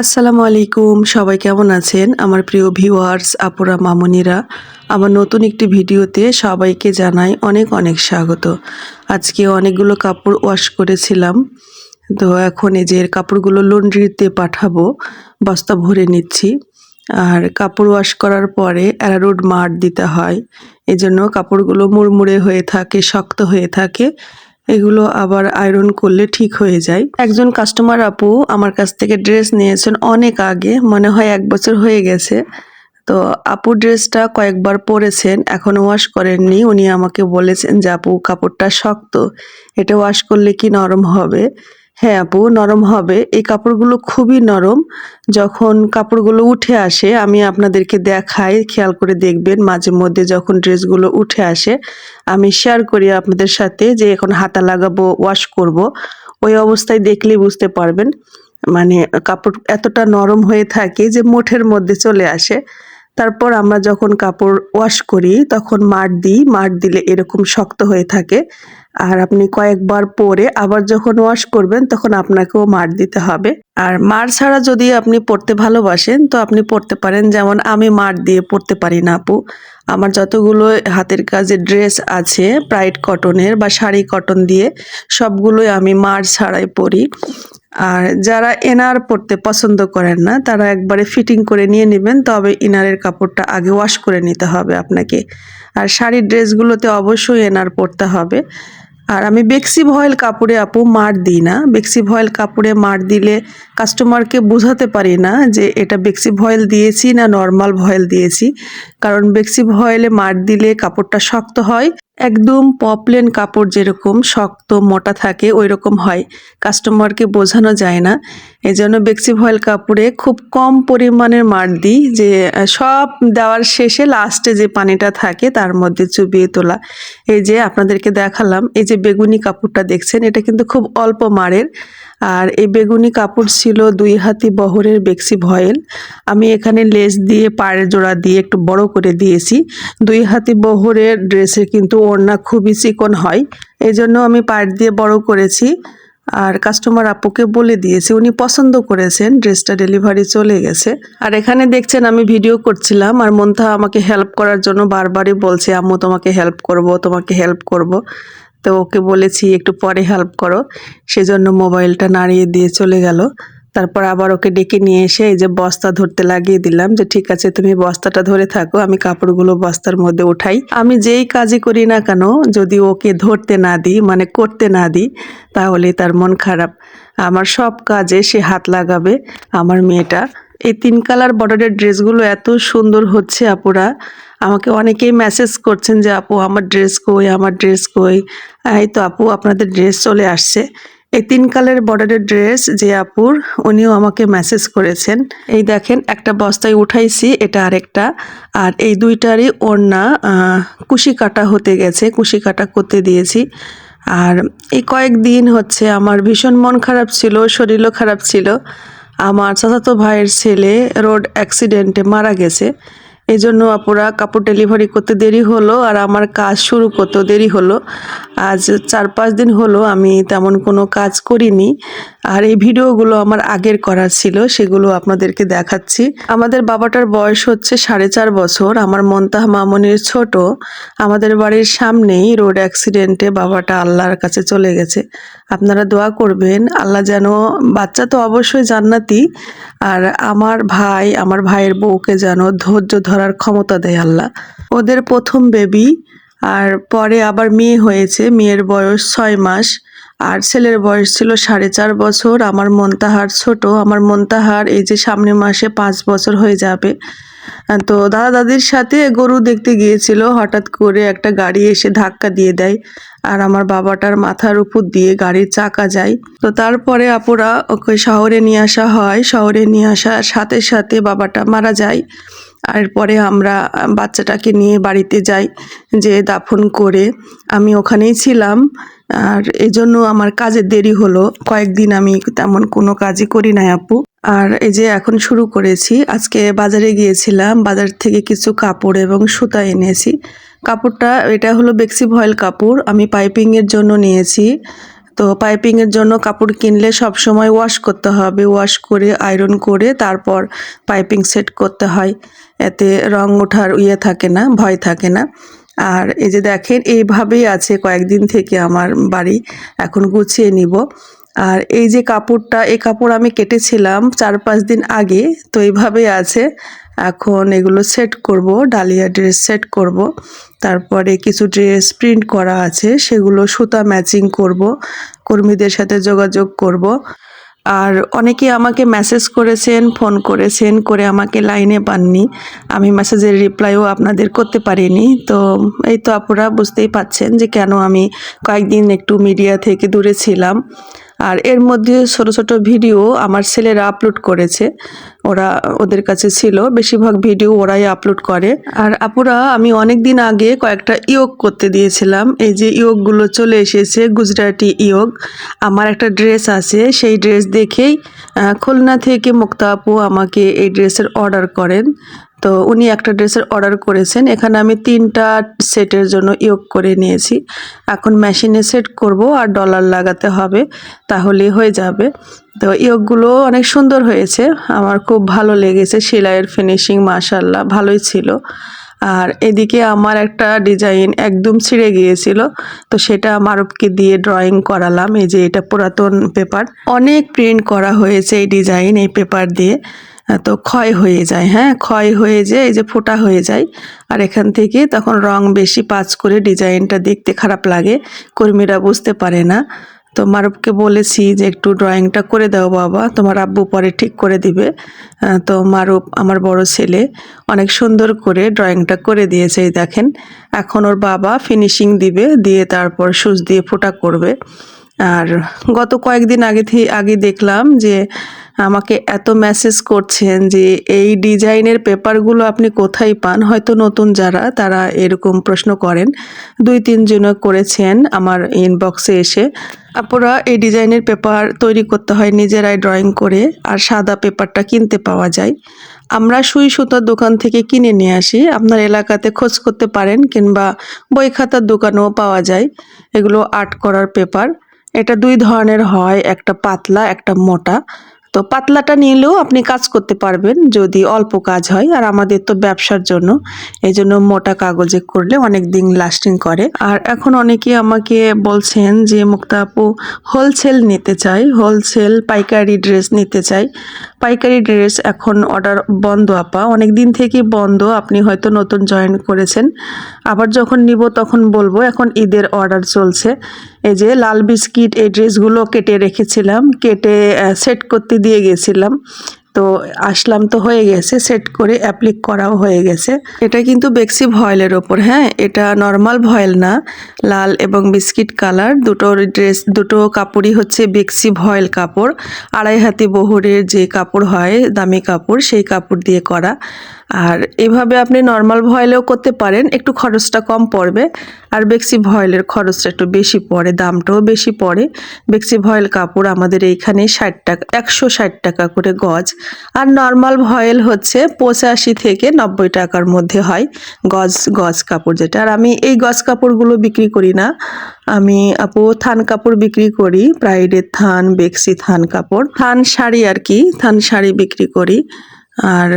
আসসালামু আলাইকুম, সবাই কেমন আছেন? আমার প্রিয় ভিউয়ার্স আপুরা, মামুনিরা, আমার নতুন একটি ভিডিওতে সবাইকে জানাই অনেক অনেক স্বাগত। আজকে অনেকগুলো কাপড় ওয়াশ করেছিলাম। তো এখন এই যে কাপড়গুলো লন্ড্রিতে পাঠাবো, বস্তা ভরে নিচ্ছি। আর কাপড় ওয়াশ করার পরে অ্যারারুড মার দিতে হয়। এজন্য কাপড়গুলো মুড়মুড়ে হয়ে থাকে, শক্ত হয়ে থাকে। এগুলো আবার আয়রন করলে ঠিক হয়ে যায়। একজন কাস্টমার আপু আমার কাছ থেকে ড্রেস নিয়েছেন অনেক আগে, মনে হয় এক বছর হয়ে গেছে। তো আপু ড্রেসটা কয়েকবার পরেছেন, এখন ওয়াশ করেননি। উনি আমাকে বলেছেন যে, আপু, কাপড়টা শক্ত, এটা ওয়াশ করলে কি নরম হবে? হ্যাঁ আপু, নরম হবে। এই কাপড়গুলো খুবই নরম। যখন কাপড়গুলো উঠে আসে, আমি আপনাদেরকে দেখাই, খেয়াল করে দেখবেন, মাঝে মধ্যে যখন ড্রেসগুলো উঠে আসে, আমি শেয়ার করি আপনাদের সাথে যে এখন হাতা লাগাবো ওয়াশ করব। ওই অবস্থায় দেখলেই বুঝতে পারবেন। মানে কাপড় এতটা নরম হয়ে থাকে যে মুঠের মধ্যে চলে আসে। তারপর আমরা যখন কাপড় ওয়াশ করি, তখন মার দিই। মার দিলে এরকম শক্ত হয়ে থাকে। আর আপনি কয়েকবার পরে আবার যখন ওয়াশ করবেন, তখন আপনাকেও মার দিতে হবে। আর মার ছাড়া যদি আপনি পড়তে ভালোবাসেন, তো আপনি পড়তে পারেন। যেমন আমি মার দিয়ে পড়তে পারি না, আপু। আমার যতগুলো হাতের কাজে ড্রেস আছে প্রাইড কটনের বা শাড়ি কটন দিয়ে, সবগুলোই আমি মার ছাড়াই পরি। আর যারা এনার পরতে পছন্দ করেন না, তারা একবারে ফিটিং করে নিয়ে নেবেন, তবে ইনারের কাপড়টা আগে ওয়াশ করে নিতে হবে আপনাকে। আর শাড়ির ড্রেসগুলোতে অবশ্যই এনার পরতে হবে। আর আমি বেক্সি ভয়েল কাপড়ে আপু মার দিই না। বেক্সি ভয়েল কাপড়ে মার দিলে কাস্টমারকে বোঝাতে পারি না যে এটা বেক্সি ভয়েল দিয়েছি না নর্মাল ভয়েল দিয়েছি। কারণ বেক্সি ভয়েলে মার দিলে কাপড়টা শক্ত হয় একদম পপলেন কাপড় যেরকম শক্ত, মোটা থাকে ওই রকম হয়। কাস্টমারকে বোঝানো যায় না। এজন্য বেক্সি ভয়েল কাপড়ে খুব কম পরিমাণের মার দিই যে সব দেওয়ার শেষে লাস্টে যে পানিটা থাকে তার মধ্যে চুবিয়ে তোলা। এই যে আপনাদেরকে দেখালাম, এই যে বেগুনি কাপড়টা দেখছেন, এটা কিন্তু খুব অল্প মারের। আর এই বেগুনি কাপড় ছিল দুই হাতি বহরের বেক্সি ভয়েল। আমি এখানে লেস দিয়ে পায়ের জোড়া দিয়ে একটু বড় করে দিয়েছি। দুই হাতি বহরের ড্রেসে কিন্তু ওড়না খুবই চিকন হয়। এই জন্য আমি পায়ের দিয়ে বড় করেছি। আর কাস্টমার আপুকে বলে দিয়েছি, উনি পছন্দ করেছেন, ড্রেসটা ডেলিভারি চলে গেছে। আর এখানে দেখছেন আমি ভিডিও করছিলাম, আর মন্থা আমাকে হেল্প করার জন্য বারবারই বলছে, আম্মু, তোমাকে হেল্প করব, তোমাকে হেল্প করব। তো ওকে বলেছি, একটু পরে হেল্প করো। সেজন্য মোবাইলটা নাড়িয়ে দিয়ে চলে গেল। তারপর আবার ওকে ডেকে নিয়ে এসে এই যে বস্তা ধরতে লাগিয়ে দিলাম যে, ঠিক আছে, তুমি বস্তাটা ধরে থাকো, আমি কাপড়গুলো বস্তার মধ্যে উঠাই। আমি যেই কাজই করি না কেন, যদি ওকে ধরতে না দিই মানে করতে না দিই, তাহলে তার মন খারাপ। আমার সব কাজে সে হাত লাগাবে, আমার মেয়েটা এই তিন কালার বর্ডারের ড্রেসগুলো এত সুন্দর হচ্ছে, আপুরা। আমাকে অনেকেই মেসেজ করছেন যে, আপু, আমার ড্রেস কই, আমার ড্রেস কই? এই তো, আপু, আপনাদের ড্রেস চলে আসছে। এই তিন কালারের বর্ডারের ড্রেস যে আপুর, উনিও আমাকে মেসেজ করেছেন। এই দেখেন, একটা বস্তায় উঠাইছি, এটা আরেকটা। আর এই দুইটারই ওড়না কুশি কাটা হতে গেছে, কুশি কাটা করতে দিয়েছি। আর এই কয়েকদিন হচ্ছে আমার ভীষণ মন খারাপ ছিল, শরীরও খারাপ ছিল। আমার চাচাতো ভাইয়ের ছেলে রোড অ্যাক্সিডেন্টে মারা গেছে। এই জন্য আপুরা কাপড় ডেলিভারি করতে দেরি হলো আর আমার কাজ শুরু করতেও দেরি হলো। আজ চার পাঁচ দিন হলো আমি তেমন কোনো কাজ করিনি। আর এই ভিডিওগুলো আমার আগের করার ছিল, সেগুলো আপনাদেরকে দেখাচ্ছি। আমাদের বাবাটার বয়স হচ্ছে সাড়ে চার বছর, আমার মন্তাহ মামনির ছোট। আমাদের বাড়ির সামনেই রোড অ্যাক্সিডেন্টে বাবাটা আল্লাহর কাছে চলে গেছে। আপনারা দোয়া করবেন, আল্লাহ যেন, বাচ্চা তো অবশ্যই জান্নাতি, আর আমার ভাই, আমার ভাইয়ের বউকে যেন ধৈর্য ধরার ক্ষমতা দেয় আল্লাহ। ওদের প্রথম বেবি আর পরে আবার মেয়ে হয়েছে, মেয়ের বয়স ছয় মাস, আর ছেলের বয়স ছিল সাড়ে চার বছর, আমার মন্তাহার ছোট, আমার মন্তাহার এই যে সামনে মাসে পাঁচ বছর হয়ে যাবে। তো দাদা দাদির সাথে গরু দেখতে গিয়েছিল, হঠাৎ করে একটা গাড়ি এসে ধাক্কা দিয়ে দেয়। আর আমার বাবাটার মাথার উপর দিয়ে গাড়ির চাকা যায়। তো তারপরে আপুরা ওকে শহরে নিয়ে আসা হয়। শহরে নিয়ে আসার সাথে সাথে বাবাটা মারা যায়। আর পরে আমরা বাচ্চাটাকে নিয়ে বাড়িতে যাই, যে দাফন করে। আমি ওখানেই ছিলাম। আর এই জন্য আমার কাজের দেরি হলো। কয়েকদিন আমি তেমন কোনো কাজই করি না আপু। আর এই যে এখন শুরু করেছি। আজকে বাজারে গিয়েছিলাম। বাজার থেকে কিছু কাপড় এবং সুতা এনেছি। কাপড়টা, এটা হলো বেক্সি ভয়েল কাপড়, আমি পাইপিংয়ের জন্য নিয়েছি। তো পাইপিংয়ের জন্য কাপড় কিনলে সব সময় ওয়াশ করতে হবে, ওয়াশ করে, আয়রন করে, তারপর পাইপিং সেট করতে হয়। এতে রং ওঠার ইয়ে থাকে না, ভয় থাকে না। আর এই যে দেখেন, এইভাবেই আছে কয়েকদিন থেকে আমার বাড়ি, এখন গুছিয়ে নিব। আর এই যে কাপড়টা, এই কাপড় আমি কেটেছিলাম চার পাঁচ দিন আগে, তো এইভাবেই আছে। এখন এগুলো সেট করব, ডালিয়া ড্রেস সেট করব। তারপরে কিছু ড্রেস প্রিন্ট করা আছে, সেগুলো সুতা ম্যাচিং করব, কর্মীদের সাথে যোগাযোগ করব। আর অনেকে আমাকে মেসেজ করেছেন ফোন করেছেন, করে আমাকে লাইনে পাননি। আমি মেসেজের রিপ্লাইও আপনাদের করতে পারিনি। তো এই তো আপনারা বুঝতেই পাচ্ছেন যে কেন আমি কয়েকদিন একটু মিডিয়া থেকে দূরে ছিলাম। আর এর মধ্যে ছোট ছোট ভিডিও আমার ছেলেরা আপলোড করেছে। ওরা ওদের কাছে ছিল। বেশিরভাগ ভিডিও ওরাই আপলোড করে। আর আপুরা, আমি অনেক দিন আগে কয়েকটা ইয়োগ করতে দিয়েছিলাম। এই যে ইয়োগগুলো চলে এসেছে, গুজরাটি ইয়োগ। আমার একটা ড্রেস আছে, সেই ড্রেস দেখেই খুলনা থেকে মুক্তা আপু আমাকে এই ড্রেসের অর্ডার করেন। তো উনি একটা ড্রেসের অর্ডার করেছেন। এখানে আমি তিনটা সেটের জন্য ইয়োগ করে নিয়েছি। এখন মেশিনে সেট করব আর ডলার লাগাতে হবে তাহলে হয়ে যাবে। তো ইয়োগগুলো অনেক সুন্দর হয়েছে। আমার খুব ভালো লেগেছে সেলাইয়ের ফিনিশিং মাশাল্লাহ ভালোই ছিল। আর এদিকে আমার একটা ডিজাইন একদম ছিঁড়ে গিয়েছিল। তো সেটা মারুপকে দিয়ে ড্রয়িং করালাম। এই যে এটা পুরাতন পেপার অনেক প্রিন্ট করা হয়েছে এই ডিজাইন এই পেপার দিয়ে। তো ক্ষয় হয়ে যায় হ্যাঁ ক্ষয় হয়ে যায় এই যে ফোটা হয়ে যায় আর এখান থেকে তখন রং বেশি পাঁচ করে ডিজাইনটা দেখতে খারাপ লাগে কর্মীরা বুঝতে পারে না। তো মারুপকে বলেছি যে একটু ড্রয়িংটা করে দাও বাবা তোমার আব্বু পরে ঠিক করে দিবে। আহ, তো মারুপ আমার বড় ছেলে অনেক সুন্দর করে ড্রয়িংটা করে দিয়েছে এই দেখেন। এখন ওর বাবা ফিনিশিং দিবে দিয়ে তারপর সুচ দিয়ে ফোটা করবে। আর গত কয়েকদিন আগে থেকে আগে দেখলাম যে আমাকে এত মেসেজ করছেন যে এই ডিজাইনের পেপারগুলো আপনি কোথায় পান? হয়তো নতুন যারা, তারা এরকম প্রশ্ন করেন। দুই তিনজন করেছেন আমার ইনবক্সে এসে। আপুরা, এই ডিজাইনের পেপার তৈরি করতে হয় নিজেরাই ড্রয়িং করে আর সাদা পেপারটা কিনতে পাওয়া যায়। আমরা সুই সুতার দোকান থেকে কিনে নিয়ে আসি। আপনার এলাকাতে খোঁজ করতে পারেন কিংবা বই খাতার দোকানেও পাওয়া যায়। এগুলো আর্ট করার পেপার। এটা দুই ধরনের হয়, একটা পাতলা, একটা মোটা। তো পাতলাটা নিলেও আপনি কাজ করতে পারবেন যদি অল্প কাজ হয়। আর আমাদের তো ব্যবসার জন্য এই জন্য মোটা কাগজে করলে অনেক দিন লাস্টিং করে। আর এখন অনেকে আমাকে বলছেন যে মুক্তা আপু হোলসেল নিতে চাই হোলসেল পাইকারি ড্রেস নিতে চাই। পাইকারি ড্রেস এখন অর্ডার বন্ধ, আপা। অনেক দিন থেকে বন্ধ, আপনি হয়তো নতুন জয়েন করেছেন। আবার যখন নিব তখন বলব, এখন ঈদের অর্ডার চলছে। এই যে লাল বিস্কিট, এই ড্রেসগুলো কেটে রেখেছিলাম, কেটে সেট করতে দিয়ে গেছিলাম। তো আসলাম তো হয়ে গেছে সেট করে অ্যাপ্লিক করাও হয়ে গেছে। এটা কিন্তু বেক্সি ভয়েলের ওপর হ্যাঁ? এটা নর্মাল ভয়েল না, লাল এবং বিস্কিট কালার। দুটো ড্রেস দুটো কাপড়ই হচ্ছে বেক্সি ভয়েল কাপড়। আড়াই হাতি বহরের যে কাপড় হয়, দামি কাপড়, সেই কাপড় দিয়ে করা। আর এভাবে আপনি নর্মাল ভয়েলেও করতে পারেন, একটু খরচটা কম পড়বে। আর বেক্সি ভয়েলের খরচটা একটু বেশি পড়ে, দামটাও বেশি পড়ে। বেক্সি ভয়েল কাপড় আমাদের এইখানে ষাট টাকা, একশো ষাট টাকা করে গজ। আর নর্মাল ভয়েল হচ্ছে পঁচাশি থেকে নব্বই টাকার মধ্যে হয় গজ গজ কাপড় যেটা। আর আমি এই গজ কাপড়গুলো বিক্রি করি না। আমি আপু থান কাপড় বিক্রি করি প্রাইডের থান বেক্সি থান কাপড়। থান শাড়ি আর কি, থান শাড়ি বিক্রি করি। আর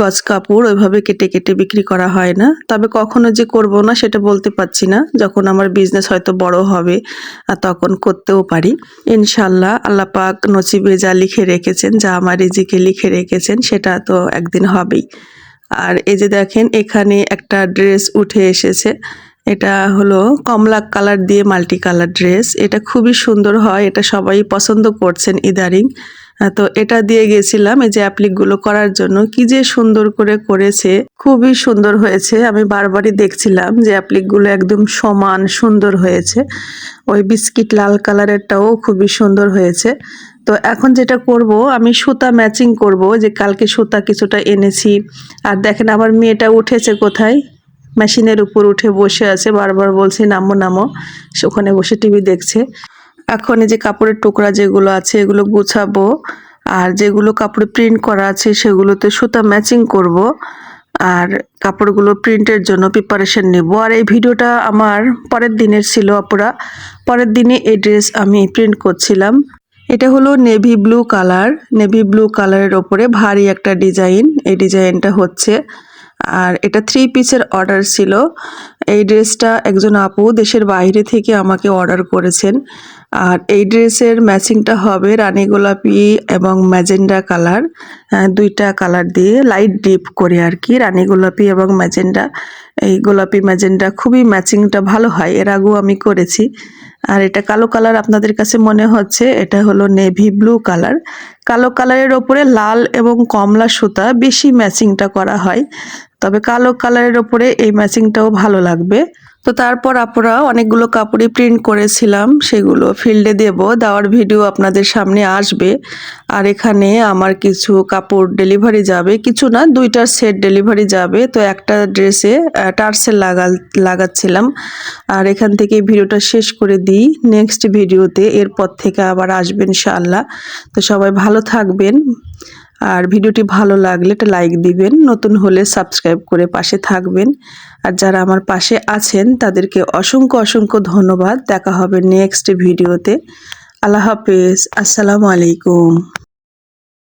গজ কাপড় ওইভাবে কেটে কেটে বিক্রি করা হয় না। তবে কখনো যে করব না সেটা বলতে পারছি না। যখন আমার বিজনেস হয়তো বড় হবে, আর তখন করতেও পারি। ইনশাল্লাহ আল্লাহ পাক নসিবে যা লিখে রেখেছেন, যা আমার রিজিকে লিখে রেখেছেন, সেটা তো একদিন হবেই। আর এই যে দেখেন, এখানে একটা ড্রেস উঠে এসেছে। এটা হলো কমলা কালার দিয়ে মাল্টি কালার ড্রেস এটা খুবই সুন্দর হয়, এটা সবাই পছন্দ করছেন ইদারিং তো এটা দিয়ে গেছিলাম এই যে অ্যাপ্লিকগুলো করার জন্য। কি যে সুন্দর করে করেছে, খুবই সুন্দর হয়েছে। আমি বারবারই দেখছিলাম যে অ্যাপ্লিকগুলো একদম সমান সুন্দর হয়েছে। ওই বিস্কিট লাল কালারেরটাও খুবই সুন্দর হয়েছে। তো এখন যেটা করব, আমি সুতা ম্যাচিং করব, যে কালকে সুতা কিছুটা এনেছি। আর দেখেন আমার মেয়েটা উঠেছে কোথায়? মেশিনের উপর উঠে বসে আছে, বারবার বলছে, নামো নামো। ওখানে বসে টিভি দেখছে। এখন এই যে কাপড়ের টুকরা যেগুলো আছে, এগুলো গুছাবো। আর যেগুলো কাপড়ে প্রিন্ট করা আছে, সেগুলোতে সুতা ম্যাচিং করব। আর কাপড়গুলো প্রিন্টের জন্য প্রিপারেশন নেব। আর এই ভিডিওটা আমার পরের দিনের ছিল অপরা পরের দিনে এই ড্রেস আমি প্রিন্ট করছিলাম। এটা হলো navy blue colour navy blue কালারের ওপরে ভারী একটা ডিজাইন এই ডিজাইনটা হচ্ছে। আর এটা থ্রি পিসের অর্ডার ছিল। এই ড্রেসটা একজন আপু দেশের বাইরে থেকে আমাকে অর্ডার করেছেন। আর এই ড্রেসের ম্যাচিংটা হবে রানী গোলাপি এবং ম্যাজেন্ডা কালার। দুইটা কালার দিয়ে লাইট ডিপ করে আর কি, রানী গোলাপি এবং ম্যাজেন্ডা। এই গোলাপি, ম্যাজেন্ডা খুবই ম্যাচিংটা ভালো হয়, এর আগেও আমি করেছি। আর এটা কালো কালার আপনাদের কাছে মনে হচ্ছে, এটা হলো নেভি ব্লু কালার। কালো কালারের ওপরে লাল এবং কমলা সুতা বেশি ম্যাচিংটা করা হয়। তবে কালো কালারের ওপরে এই ম্যাচিংটাও ভালো লাগবে। তো তারপর আপনারা অনেকগুলো কাপড়ই প্রিন্ট করেছিলাম, সেগুলো ফিল্ডে দেব। দেওয়ার ভিডিও আপনাদের সামনে আসবে। আর এখানে আমার কিছু কাপড় ডেলিভারি যাবে। কিছু না দুইটার সেট ডেলিভারি যাবে। তো একটা ড্রেসে টার্সেল লাগা, লাগাচ্ছিলাম। আর এখান থেকে ভিডিওটা শেষ করে দিই। নেক্সট ভিডিওতে এরপর থেকে আবার আসবেন ইনশাআল্লাহ। তো সবাই ভালো থাকবেন। আর ভিডিওটি ভালো লাগলে একটা লাইক দিবেন, নতুন হলে সাবস্ক্রাইব করে পাশে থাকবেন। আর যারা আমার পাশে আছেন, তাদেরকে অসংখ্য অসংখ্য ধন্যবাদ। দেখা হবে নেক্সট ভিডিওতে। আল্লাহ হাফেজ। আসসালামু আলাইকুম।